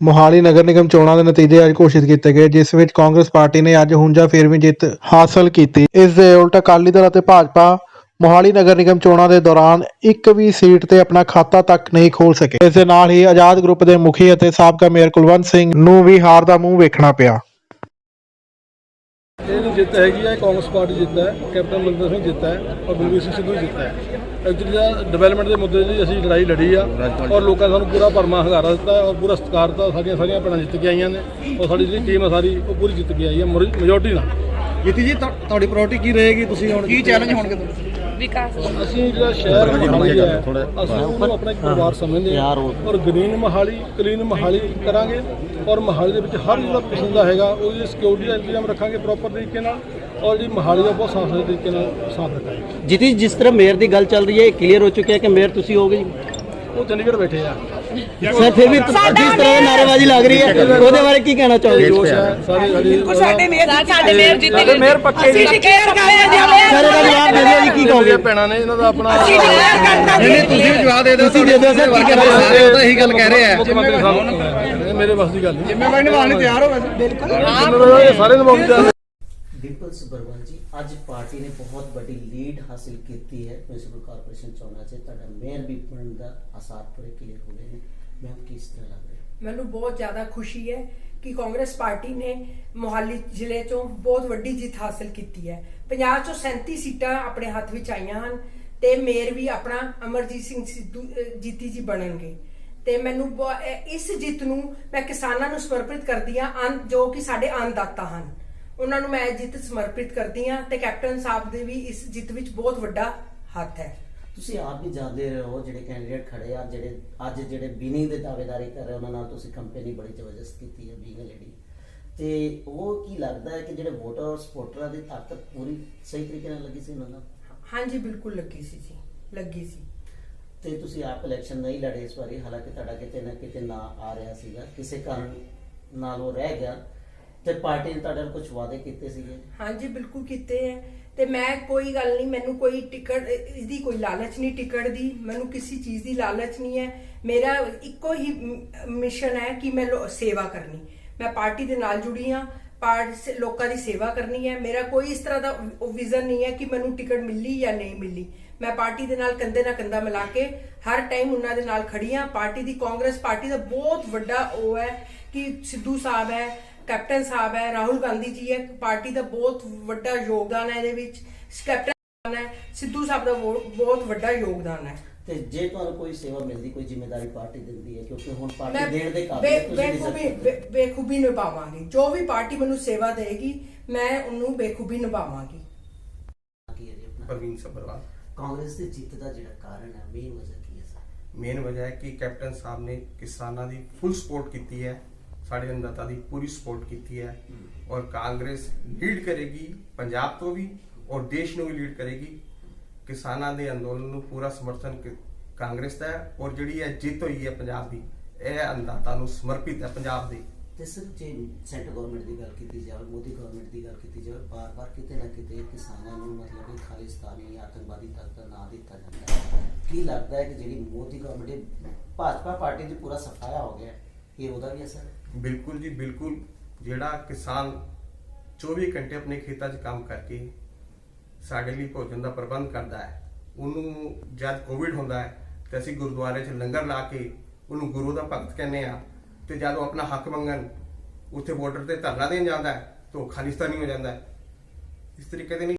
ਮੋਹਾਲੀ ਨਗਰ ਨਿਗਮ ਚੋਣਾਂ ਦੇ ਨਤੀਜੇ ਅੱਜ ਘੋਸ਼ਿਤ ਕੀਤੇ ਗਏ, ਜਿਸ ਵਿੱਚ ਕਾਂਗਰਸ ਪਾਰਟੀ ਨੇ ਅੱਜ ਹੁੰਜਾ ਫੇਰ ਵੀ ਜਿੱਤ ਹਾਸਲ ਕੀਤੀ। ਇਸ ਦੇ ਉਲਟ ਅਕਾਲੀ ਦਲ ਅਤੇ ਭਾਜਪਾ ਮੋਹਾਲੀ ਨਗਰ ਨਿਗਮ ਚੋਣਾਂ ਦੇ ਦੌਰਾਨ ਇੱਕ ਵੀ ਸੀਟ ਤੇ ਆਪਣਾ ਖਾਤਾ ਤੱਕ ਨਹੀਂ ਖੋਲ ਸਕੇ। ਇਸ ਦੇ ਨਾਲ ਹੀ ਆਜ਼ਾਦ ਗਰੁੱਪ ਦੇ ਮੁਖੀ ਅਤੇ ਸਾਬਕਾ ਮੇਅਰ ਕੁਲਵੰਤ ਸਿੰਘ ਨੂੰ ਵੀ ਹਾਰ ਦਾ ਮੂੰਹ ਵੇਖਣਾ ਪਿਆ। ਇਹ ਜਿਹੜੀ ਜਿੱਤ ਹੈਗੀ ਹੈ ਕਾਂਗਰਸ ਪਾਰਟੀ ਜਿੱਤ ਹੈ ਕੈਪਟਨ ਅਮਰਿੰਦਰ ਸਿੰਘ ਜਿੱਤ ਹੈ ਔਰ ਬਲਵੀਰ ਸਿੰਘ ਸਿੱਧੂ ਜਿੱਤ ਹੈ। ਐਕਚੁਅਲੀ ਦਾ ਡਿਵੈਲਪਮੈਂਟ ਦੇ ਮੁੱਦੇ ਦੀ ਅਸੀਂ ਲੜਾਈ ਲੜੀ ਆ ਔਰ ਲੋਕਾਂ ਸਾਨੂੰ ਪੂਰਾ ਭਰਮਾ ਹੰਗਾਰਾ ਦਿੱਤਾ ਔਰ ਪੂਰਾ ਸਤਿਕਾਰ ਦਿੱਤਾ ਸਾਡੀਆਂ ਸਾਰੀਆਂ ਭੈਣਾਂ ਜਿੱਤ ਕੇ ਆਈਆਂ ਨੇ ਔਰ ਸਾਡੀ ਜਿਹੜੀ ਟੀਮ ਹੈ ਸਾਰੀ ਉਹ ਪੂਰੀ ਜਿੱਤ ਕੇ ਆਈ ਹੈ ਮੈਜੋਰਟੀ ਨਾਲ। ਜੀਤੀ ਜੀ ਤੁਹਾ- ਤੁਹਾਡੀ ਪ੍ਰਾਇੋਰਟੀ ਕੀ ਰਹੇਗੀ? ਤੁਸੀਂ ਹੁਣ ਕੀ ਚੈਲੰਜ ਹੋਣਗੇ ਵਿਕਾਸ ਅਸੀਂ ਜਿਹੜਾ ਸ਼ਹਿਰ ਮਹਾਲੀ ਹੈ ਅਸੀਂ ਉਹਨੂੰ ਆਪਣਾ ਇੱਕ ਪਰਿਵਾਰ ਸਮਝਦੇ ਹਾਂ ਔਰ ਗ੍ਰੀਨ ਮਹਾਲੀ ਕਲੀਨ ਮਹਾਲੀ ਕਰਾਂਗੇ ਔਰ ਮਹਾਲੀ ਦੇ ਵਿੱਚ ਹਰ ਜਿਹੜਾ ਕਿਸਮ ਦਾ ਹੈਗਾ ਉਹਦੀ ਸਿਕਿਉਰਿਟੀ ਦਾ ਇੰਤਜ਼ਾਮ ਰੱਖਾਂਗੇ ਪ੍ਰੋਪਰ ਤਰੀਕੇ ਨਾਲ ਔਰ ਜਿਹੜੀ ਮਹਾਲੀ ਦਾ ਬਹੁਤ ਸਾਫ਼ ਸੁਥਰੇ ਤਰੀਕੇ ਨਾਲ ਸਾਫ਼ ਰੱਖਾਂਗੇ। ਜੀਤੀ ਜਿਸ ਤਰ੍ਹਾਂ ਮੇਅਰ ਦੀ ਗੱਲ ਚੱਲ ਰਹੀ ਹੈ ਕਲੀਅਰ ਹੋ ਚੁੱਕਿਆ ਕਿ ਮੇਅਰ ਤੁਸੀਂ ਹੋਗੇ ਉਹ ਚੰਡੀਗੜ੍ਹ ਬੈਠੇ ਆ। ਸਰ ਫਿਰ ਵੀ ਜਿਸ ਤਰ੍ਹਾਂ ਦੀ ਨਾਰੇਬਾਜ਼ੀ ਲੱਗ ਰਹੀ ਹੈ ਉਹਦੇ ਬਾਰੇ ਕੀ ਕਹਿਣਾ ਚਾਹੋਗੇ? ਸਾਰੇ ਸਾਡੀ ਸਾਡੇ ਮੇਅਰ ਸਾਡੇ ਮੇਅਰ ਜਿੱਤੇ ਸਾਡੇ ਮੇਅਰ ਪੱਕੇ ਅਸੀਂ ਡਿਕਲੇਅਰ ਕਰਦੇ ਹਾਂ ਸਰ ਇਹਦਾ ਜਵਾਬ ਦੇ ਦਿਓ ਜੀ ਕੀ ਕਹੋਗੇ? ਮੇਰੀਆਂ ਭੈਣਾਂ ਨੇ ਇਹਨਾਂ ਦਾ ਆਪਣਾ ਅਸੀਂ ਡਿਕਲੇਅਰ ਕਰਤਾ ਨਹੀਂ ਤੁਸੀਂ ਵੀ ਜਵਾਬ ਦੇ ਦਿਓ ਤੁਸੀਂ ਦੇ ਦਿਓ ਸਰ ਕੀ ਕਹਿਣਾ ਚਾਹੋਗੇ ਉਹ ਤਾਂ ਇਹੀ ਗੱਲ ਕਹਿ ਰਹੇ ਆ। ਮੁੱਖ ਮੰਤਰੀ ਸਾਹਿਬ। ਇਹ ਮੇਰੇ ਵੱਸ ਦੀ ਗੱਲ ਨਹੀਂ। ਜ਼ਿੰਮੇਵਾਰੀ ਨਿਭਾਉਣ ਲਈ ਤਿਆਰ ਹੋ ਬਿਲਕੁਲ। ਸਾਰੇ ਡਿੰਪਲ ਸਬਰਵਾਲ ਜੀ ਅੱਜ ਪਾਰਟੀ ਨੇ ਬਹੁਤ ਵੱਡੀ ਲੀਡ ਹਾਸਿਲ ਕੀਤੀ ਹੈ ਮਿਊਨਿਸਪਲ ਕਾਰਪੋਰੇਸ਼ਨ ਚੋਣਾਂ 'ਚ ਤੁਹਾਡਾ ਮੇਅਰ ਵੀ ਬਣਨ ਦਾ ਆਸਾਰ ਪੂਰੇ ਕਲੀਅਰ ਹੋ ਗਏ ਨੇ ਮੈਂ ਕਿਸ ਤਰ੍ਹਾਂ ਲੱਗ ਰਿਹਾ ਮੈਨੂੰ ਬਹੁਤ ਜ਼ਿਆਦਾ ਖੁਸ਼ੀ ਹੈ ਕਿ ਕਾਂਗਰਸ ਪਾਰਟੀ ਨੇ ਮੋਹਾਲੀ ਜ਼ਿਲ੍ਹੇ ਚੋਂ ਬਹੁਤ ਵੱਡੀ ਜਿੱਤ ਹਾਸਲ ਕੀਤੀ ਹੈ 50 ਚੋਂ 37 ਸੀਟਾਂ ਆਪਣੇ ਹੱਥ ਵਿੱਚ ਆਈਆਂ ਹਨ ਤੇ ਮੇਅਰ ਵੀ ਆਪਣਾ ਅਮਰਜੀਤ ਸਿੰਘ ਸਿੱਧੂ ਜੀਤੀ ਜੀ ਬਣਨਗੇ ਤੇ ਮੈਨੂੰ ਇਸ ਜਿੱਤ ਨੂੰ ਮੈਂ ਕਿਸਾਨਾਂ ਨੂੰ ਸਮਰਪਿਤ ਕਰਦੀ ਹਾਂ ਅੰਨ ਜੋ ਕਿ ਸਾਡੇ ਅੰਨਦਾਤਾ ਹਨ ਉਹਨਾਂ ਨੂੰ ਮੈਂ ਇਹ ਜਿੱਤ ਸਮਰਪਿਤ ਕਰਦੀ ਹਾਂ ਤੇ ਕੈਪਟਨ ਸਾਹਿਬ ਦੇ ਵੀ ਇਸ ਜਿੱਤ ਵਿੱਚ ਬਹੁਤ ਵੱਡਾ ਹੱਥ ਹੈ। ਤੁਸੀਂ ਆਪ ਵੀ ਜਾਣਦੇ ਰਹੇ ਹੋ ਜਿਹੜੇ ਕੈਂਡੀਡੇਟ ਖੜੇ ਆ ਜਿਹੜੇ ਅੱਜ ਜਿਹੜੇ ਬੀਨੀ ਦੇ ਦਾਅਵੇਦਾਰੀ ਕਰ ਰਹੇ ਉਹਨਾਂ ਨਾਲ ਤੁਸੀਂ ਕੰਪੇਨੀ ਬੜੀ ਜ਼ਬਰਦਸਤ ਕੀਤੀ ਹੈ ਬੀਂਗ ਲੇਡੀ ਤੇ ਉਹ ਕੀ ਲੱਗਦਾ ਹੈ ਕਿ ਜਿਹੜੇ ਵੋਟਰ ਸਪੋਰਟਰਾਂ ਦੀ ਤਾਕਤ ਪੂਰੀ ਸਹੀ ਤਰੀਕੇ ਨਾਲ ਲੱਗੀ ਸੀ ਉਹਨਾਂ ਨਾਲ? ਹਾਂਜੀ ਬਿਲਕੁਲ ਲੱਗੀ ਸੀ ਜੀ ਲੱਗੀ ਸੀ। ਤੇ ਤੁਸੀਂ ਆਪ ਇਲੈਕਸ਼ਨ ਨਹੀਂ ਲੜੇ ਇਸ ਵਾਰੀ ਹਾਲਾਂਕਿ ਤੁਹਾਡਾ ਕਿਤੇ ਨਾ ਕਿਤੇ ਨਾ ਆ ਰਿਹਾ ਸੀਗਾ। ਕਿਸੇ ਕਾਰਨ ਨਾਲ ਉਹ ਰਹਿ ਗਿਆ। ਤੇ ਪਾਰਟੀ ਨੇ ਤੁਹਾਡੇ ਨਾਲ ਕੁਝ ਵਾਅਦੇ ਕੀਤੇ ਸੀਗੇ? ਹਾਂਜੀ, ਬਿਲਕੁਲ ਕੀਤੇ ਹੈ ਤੇ ਮੈਂ ਕੋਈ ਗੱਲ ਨਹੀਂ, ਮੈਨੂੰ ਕੋਈ ਟਿਕਟ ਇਹਦੀ ਕੋਈ ਲਾਲਚ ਨਹੀਂ ਟਿਕਟ ਦੀ, ਮੈਨੂੰ ਕਿਸੇ ਚੀਜ਼ ਦੀ ਲਾਲਚ ਨਹੀਂ ਹੈ ਮੇਰਾ ਇੱਕੋ ਹੀ ਮਿਸ਼ਨ ਹੈ ਕਿ ਮੈਂ ਲੋ- ਸੇਵਾ ਕਰਨੀ। ਮੈਂ ਪਾਰਟੀ ਦੇ ਨਾਲ ਜੁੜੀ ਹਾਂ ਪਾਰਟੀ ਲੋਕਾਂ ਦੀ ਸੇਵਾ ਕਰਨੀ ਹੈ ਮੇਰਾ ਕੋਈ ਇਸ ਤਰ੍ਹਾਂ ਦਾ ਵਿਜ਼ਨ ਨਹੀਂ ਹੈ ਕਿ ਮੈਨੂੰ ਟਿਕਟ ਮਿਲੀ ਜਾਂ ਨਹੀਂ ਮਿਲੀ। ਮੈਂ ਪਾਰਟੀ ਦੇ ਨਾਲ ਕੰਧੇ ਨਾਲ ਕੰਧਾ ਮਿਲਾ ਕੇ ਹਰ ਟਾਈਮ ਉਹਨਾਂ ਦੇ ਨਾਲ ਖੜੀ ਹਾਂ ਪਾਰਟੀ ਦੀ ਕਾਂਗਰਸ ਪਾਰਟੀ ਦਾ ਬਹੁਤ ਵੱਡਾ ਉਹ ਹੈ ਕਿ ਸਿੱਧੂ ਸਾਹਿਬ ਹੈ ਕੈਪਟਨ ਸਾਹਿਬ ਹੈ ਰਾਹੁਲ ਗਾਂਧੀ ਜੀ ਹੈ ਪਾਰਟੀ ਦਾ ਬਹੁਤ ਵੱਡਾ ਯੋਗਦਾਨ ਹੈ ਇਹਦੇ ਵਿੱਚ। ਕੈਪਟਨ ਸਾਹਿਬ ਹੈ ਸਿੱਧੂ ਸਾਹਿਬ ਦਾ ਬਹੁਤ ਵੱਡਾ ਯੋਗਦਾਨ ਹੈ। ਤੇ ਜੇ ਤੁਹਾਨੂੰ ਕੋਈ ਸੇਵਾ ਮਿਲਦੀ ਕੋਈ ਜ਼ਿੰਮੇਵਾਰੀ ਪਾਰਟੀ ਦਿੰਦੀ ਹੈ ਕਿਉਂਕਿ ਹੁਣ ਪਾਰਟੀ ਦੇਣ ਦੇ ਕਾਬਿਲ ਤੁਸੀਂ ਬੇਖੂਬੀ ਨਿਭਾਵਾਂਗੀ। ਜੋ ਵੀ ਪਾਰਟੀ ਮੈਨੂੰ ਸੇਵਾ ਦੇਗੀ ਮੈਂ ਉਹਨੂੰ ਬੇਖੂਬੀ ਨਿਭਾਵਾਂਗੀ। ਕੀ ਹੈ ਜੀ ਆਪਣਾ? ਪ੍ਰਵੀਨ ਸੱਭਰਵਾਲ। ਕਾਂਗਰਸ ਦੀ ਜਿੱਤ ਦਾ ਜਿਹੜਾ ਕਾਰਨ ਹੈ ਮੇਨ ਵਜ੍ਹਾ ਕੀ ਹੈ ਸਰ? ਮੇਨ ਵਜ੍ਹਾ ਹੈ ਕਿ ਕੈਪਟਨ ਸਾਹਿਬ ਨੇ ਕਿਸਾਨਾਂ ਦੀ ਫੁੱਲ ਸਪੋਰਟ ਕੀਤੀ ਹੈ। ਸਾਡੇ ਅੰਨਦਾਤਾ ਦੀ ਪੂਰੀ ਸਪੋਰਟ ਕੀਤੀ ਹੈ। ਔਰ ਕਾਂਗਰਸ ਲੀਡ ਕਰੇਗੀ ਪੰਜਾਬ ਤੋਂ ਵੀ ਔਰ ਦੇਸ਼ ਨੂੰ ਵੀ ਲੀਡ ਕਰੇਗੀ। ਕਿਸਾਨਾਂ ਦੇ ਅੰਦੋਲਨ ਨੂੰ ਪੂਰਾ ਸਮਰਥਨ ਕਾਂਗਰਸ ਦਾ ਹੈ ਔਰ ਜਿਹੜੀ ਇਹ ਜਿੱਤ ਹੋਈ ਹੈ ਪੰਜਾਬ ਦੀ ਇਹ ਅੰਨਦਾਤਾ ਨੂੰ ਸਮਰਪਿਤ ਹੈ ਪੰਜਾਬ ਦੀ। ਤੇ ਸਰ ਜੇ ਸੈਂਟਰ ਗਵਰਨਮੈਂਟ ਦੀ ਗੱਲ ਕੀਤੀ ਜਾਵੇ ਮੋਦੀ ਗਵਰਨਮੈਂਟ ਦੀ ਗੱਲ ਕੀਤੀ ਜਾਵੇ ਬਾਰ-ਬਾਰ ਕਿਤੇ ਨਾ ਕਿਤੇ ਕਿਸਾਨਾਂ ਨੂੰ ਮਤਲਬ ਕਿ ਖਾਲਿਸਤਾਨੀ ਆਤੰਕਵਾਦੀ ਤੱਕ ਦਾ ਨਾਂ ਦਿੱਤਾ ਜਾਂਦਾ ਕੀ ਲੱਗਦਾ ਹੈ ਕਿ ਜਿਹੜੀ ਮੋਦੀ ਗਵਰਨਮੈਂਟ ਭਾਜਪਾ ਪਾਰਟੀ ਦੀ ਪੂਰਾ ਸਫਾਇਆ ਹੋ ਗਿਆ ਹੈ, ਉਹਦਾ ਵੀ ਅਸਰ ਹੈ। ਬਿਲਕੁਲ ਜੀ ਬਿਲਕੁਲ। ਜਿਹੜਾ ਕਿਸਾਨ 24 ਘੰਟੇ ਆਪਣੇ ਖੇਤਾਂ 'ਚ ਕੰਮ ਕਰਕੇ ਸਾਡੇ ਲਈ ਭੋਜਨ ਦਾ ਪ੍ਰਬੰਧ ਕਰਦਾ ਹੈ। ਉਹਨੂੰ ਜਦ ਕੋਵਿਡ ਹੁੰਦਾ ਹੈ ਤੇ ਅਸੀਂ ਗੁਰਦੁਆਰੇ 'ਚ ਲੰਗਰ ਲਾ ਕੇ ਉਹਨੂੰ ਗੁਰੂ ਦਾ ਭਗਤ ਕਹਿੰਦੇ ਆ ਤੇ ਜਦ ਉਹ ਆਪਣਾ ਹੱਕ ਮੰਗਣ ਉੱਥੇ ਬਾਰਡਰ ਤੇ ਧਰਨਾ ਦੇਣ ਜਾਂਦਾ ਹੈ ਤਾਂ ਉਹ ਖਾਲਿਸਤਾਨੀ ਹੋ ਜਾਂਦਾ ਹੈ। ਇਸ ਤਰੀਕੇ ਦੇ ਨਹੀਂ